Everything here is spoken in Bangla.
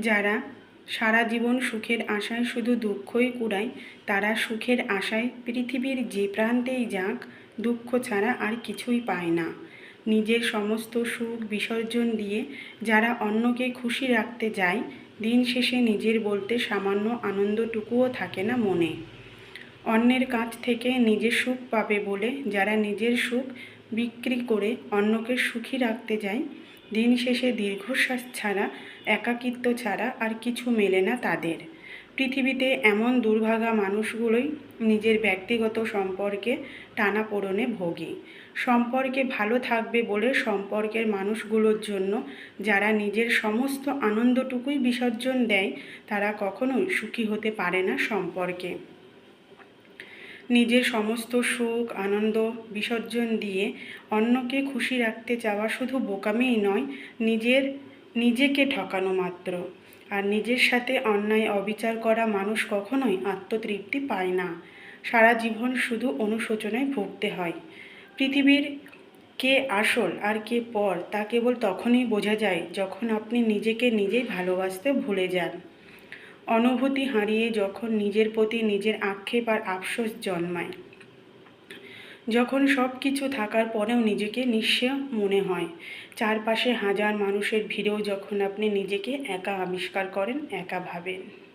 যারা সারা জীবন সুখের আশায় শুধু দুঃখই কুড়ায়, তারা সুখের আশায় পৃথিবীর যে প্রান্তেই যাক, দুঃখ ছাড়া আর কিছুই পায় না। নিজের সমস্ত সুখ বিসর্জন দিয়ে যারা অন্যকে খুশি রাখতে যায়, দিন শেষে নিজের বলতে সামান্য আনন্দটুকুও থাকে না মনে। অন্যের কাছ থেকে নিজের সুখ পাবে বলে যারা নিজের সুখ বিক্রি করে অন্যকে সুখী রাখতে যায় দিন শেষে দীর্ঘশ্বাস ছাড়া, একাকিত্ব ছাড়া আর কিছু মেলে না তাদের। পৃথিবীতে এমন দুর্ভাগা মানুষগুলোই নিজের ব্যক্তিগত সম্পর্কে টানাপোড়েনে ভোগে। সম্পর্কে ভালো থাকবে বলে সম্পর্কের মানুষগুলোর জন্য যারা নিজের সমস্ত আনন্দটুকুই বিসর্জন দেয়, তারা কখনোই সুখী হতে পারে না সম্পর্কে। নিজের সমস্ত সুখ, আনন্দ, বিসর্জন দিয়ে অন্যকে খুশি রাখতে চাওয়া শুধু বোকামিই নয়, নিজের, নিজেকে ঠকানো মাত্র। আর নিজের সাথে অন্যায়, অবিচার করা মানুষ কখনোই আত্মতৃপ্তি পায় না। সারা জীবন শুধু অনুশোচনায় ভুগতে হয়। পৃথিবীর কে আসল আর কে পর তা কেবল তখনই বোঝা যায় যখন আপনি নিজেকে নিজেই ভালোবাসতে ভুলে যান। অনুভূতি হারিয়ে যখন নিজের প্রতি নিজের আক্ষেপ আর আফসোস জন্মায়। যখন সব কিছু থাকার পরেও নিজেকে নিঃস্ব মনে হয়। চারপাশে হাজার মানুষের ভিড়েও যখন আপনি নিজেকে একা আবিষ্কার করেন, একা ভাবেন।